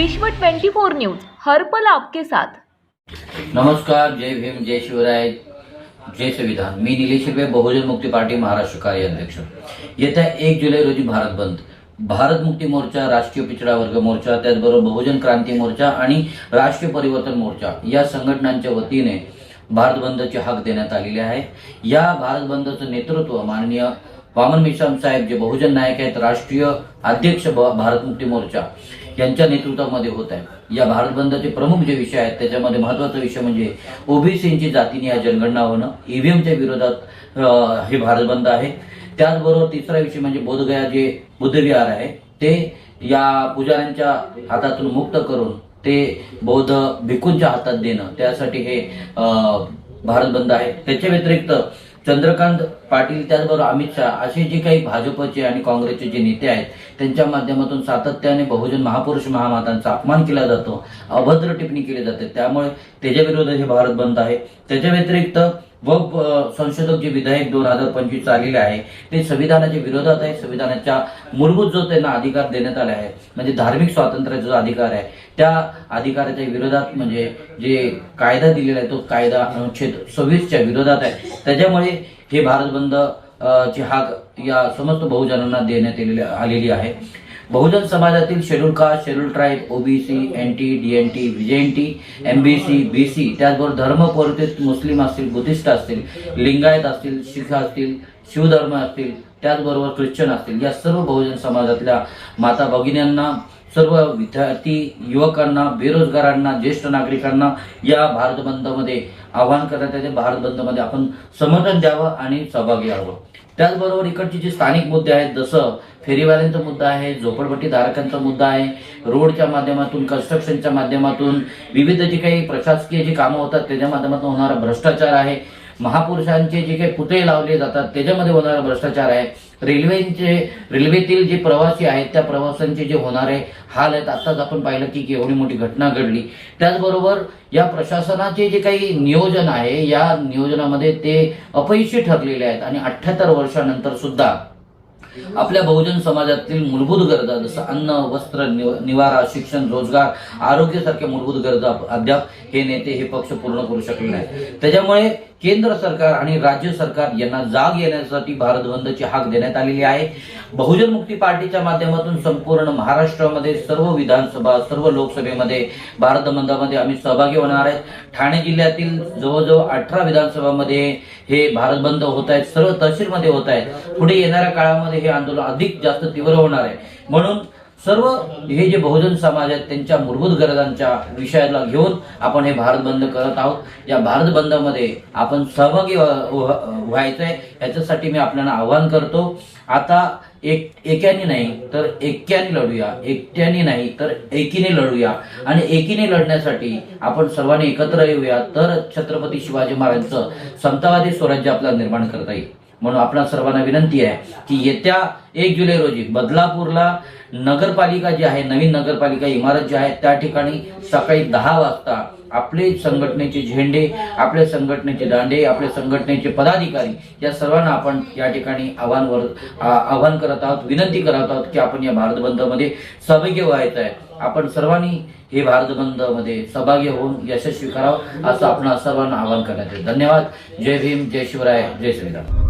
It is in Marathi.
विश्व 24 न्यूज हर्पल आपके साथ. नमस्कार जय भीम जय शिवराय जय संविधान. मी निलेश हिरवे बहुजन मुक्ती पार्टी महाराष्ट्र कार्य अध्यक्ष येत्या एक जुलै रोजी भारत बंद. भारत मुक्ती मोर्चा राष्ट्रीय पिछडा वर्ग मोर्चा त्याचबरोबर बहुजन क्रांती मोर्चा आणि राष्ट्रीय परिवर्तन मोर्चा या संघटनांच्या वतीने भारत बंदचे हाक देण्यात आलेले आहे. या भारत बंदचं नेतृत्व माननीय वामन मिश्राम साहेब जे बहुजन नायक आहेत राष्ट्रीय अध्यक्ष भारत मुक्ती मोर्चा यांच्या नेतृत्वामध्ये होत आहे. या भारत बंदचे प्रमुख जे विषय आहेत त्याच्यामध्ये महत्त्वाचा विषय म्हणजे ओबीसींची जातीने जनगणना होणं ईव्हीएमच्या विरोधात हे भारत बंद आहे. त्याचबरोबर तिसरा विषय म्हणजे बोधगया जे बुद्धविहार आहे ते या पुजाऱ्यांच्या हातातून मुक्त करून ते बौद्ध भिकूंच्या हातात देणं त्यासाठी हे अं, भारत बंद आहे. त्याच्या व्यतिरिक्त चंद्रकांत पाटील त्याचबरोबर अमित शहा असे जे काही भाजपचे आणि काँग्रेसचे जे नेते आहेत त्यांच्या माध्यमातून सातत्याने बहुजन महापुरुष महामातांचा अपमान केला जातो अभद्र टिप्पणी केली जाते. त्यामुळे त्याच्याविरोधात हे भारत बंद आहे. त्याच्या व्यतिरिक्त व संशोधक जे विधेयक दोन हजार पंचवीस आलेले आहे ते संविधानाच्या विरोधात आहे. संविधानाच्या मूलभूत जो त्यांना अधिकार देण्यात आला आहे म्हणजे धार्मिक स्वातंत्र्याचा जो अधिकार आहे त्या अधिकाराच्या विरोधात म्हणजे जे कायदा दिलेला आहे तो कायदा अनुच्छेद सव्वीसच्या विरोधात आहे. त्याच्यामुळे हे भारत बंद ची हाक या समस्त बहुजनांना देण्यात आलेली आहे. बहुजन समाजातील schedule caste schedule tribe OBC N T D N T N T M B C B C त्याचबरोबर धर्म मुस्लिम असतील बुद्धिस्ट असतील लिंगायत असतील शिख असतील शिवधर्म असतील त्याचबरोबर ख्रिश्चन असतील या सर्व बहुजन समाजातल्या माता भगिन्यांना सर्व विद्यार्थी युवकांना बेरोजगारांना ज्येष्ठ नागरिकांना या भारत बंदमध्ये आवाहन करण्यात येते. भारत बंदमध्ये आपण समर्थन द्यावं आणि सहभागी व्हावं. त्याचबरोबर इकडचे जे स्थानिक मुद्दे आहेत जसं फेरीवाल्यांचा मुद्दा आहे झोपडपट्टी धारकांचा मुद्दा आहे रोडच्या माध्यमातून कन्स्ट्रक्शनच्या माध्यमातून विविध जे काही प्रशासकीय जी कामं होतात त्याच्या माध्यमातून होणारा भ्रष्टाचार आहे महापुरुषांचे जे काही पुतळे लावले जातात त्याच्यामध्ये होणारा भ्रष्टाचार आहे. रेल्वेचे रेल्वेतील जे प्रवासी आहेत त्या प्रवाशांचे जे होणारे हाल आहेत. आत्ताच आपण पाहिलं की एवढी मोठी घटना घडली. त्याचबरोबर या प्रशासनाचे जे काही नियोजन आहे या नियोजनामध्ये ते अपयशी ठरलेले आहेत. आणि अठ्ठ्याहत्तर वर्षानंतर सुद्धा आपल्या बहुजन समाजातील मूलभूत गरजा जसं अन्न वस्त्र निवारा शिक्षण रोजगार आरोग्यासारख्या मूलभूत गरजा अद्याप हे नेते हे पक्ष पूर्ण करू शकले नाही त्याच्यामुळे केंद्र सरकार आणि राज्य सरकार यांना जाग येण्यासाठी भारत बंदची हाक देण्यात आलेली आहे. बहुजन मुक्ती पार्टीच्या माध्यमातून संपूर्ण महाराष्ट्रामध्ये सर्व विधानसभा सर्व लोकसभेमध्ये भारत बंदामध्ये आम्ही सहभागी होणार आहेत. ठाणे जिल्ह्यातील जवळजवळ अठरा विधानसभामध्ये हे भारत बंद होत आहेत. सर्व तहसीलमध्ये होत आहेत. पुढे येणाऱ्या काळामध्ये हे आंदोलन अधिक जास्त तीव्र होणार आहे. म्हणून सर्व हे जे बहुजन समाज आहेत त्यांच्या मूलभूत गरजांच्या विषयाला घेऊन आपण हे भारत बंद करत आहोत. या भारत बंदमध्ये आपण सहभागी व्हायचं आहे व्हायचंय याच्यासाठी मी आपल्याला आवाहन करतो. आता एक एकाने नाही तर एक्याने लढूया. एकट्याने नाही तर एकीने लढूया. आणि एकीने लढण्यासाठी आपण सर्वांनी एकत्र येऊया. तर छत्रपती शिवाजी महाराजांचं समतावादी स्वराज्य आपल्याला निर्माण करता येईल. म्हणून आपणा सर्वांना विनंती आहे की येत्या एक जुलै रोजी बदलापूरला नगरपालिका जी आहे नवीन नगरपालिका इमारत जी आहे त्या ठिकाणी सकाळी दहा वाजता आपले संघटनेचे झेंडे आपले संघटनेचे दांडे आपले संघटनेचे पदाधिकारी या सर्वांना आपण या ठिकाणी आव्हानवर आव्हान करत आहोत विनंती करत आहोत की आपण या भारत बंदमध्ये सहभागी व्हायचं आहे. आपण सर्वांनी हे भारत बंदमध्ये सहभागी होऊन यशस्वी करावं असं आपण सर्वांना आवाहन करण्यात येईल. धन्यवाद. जय भीम जय शिवराय जय श्रीराम.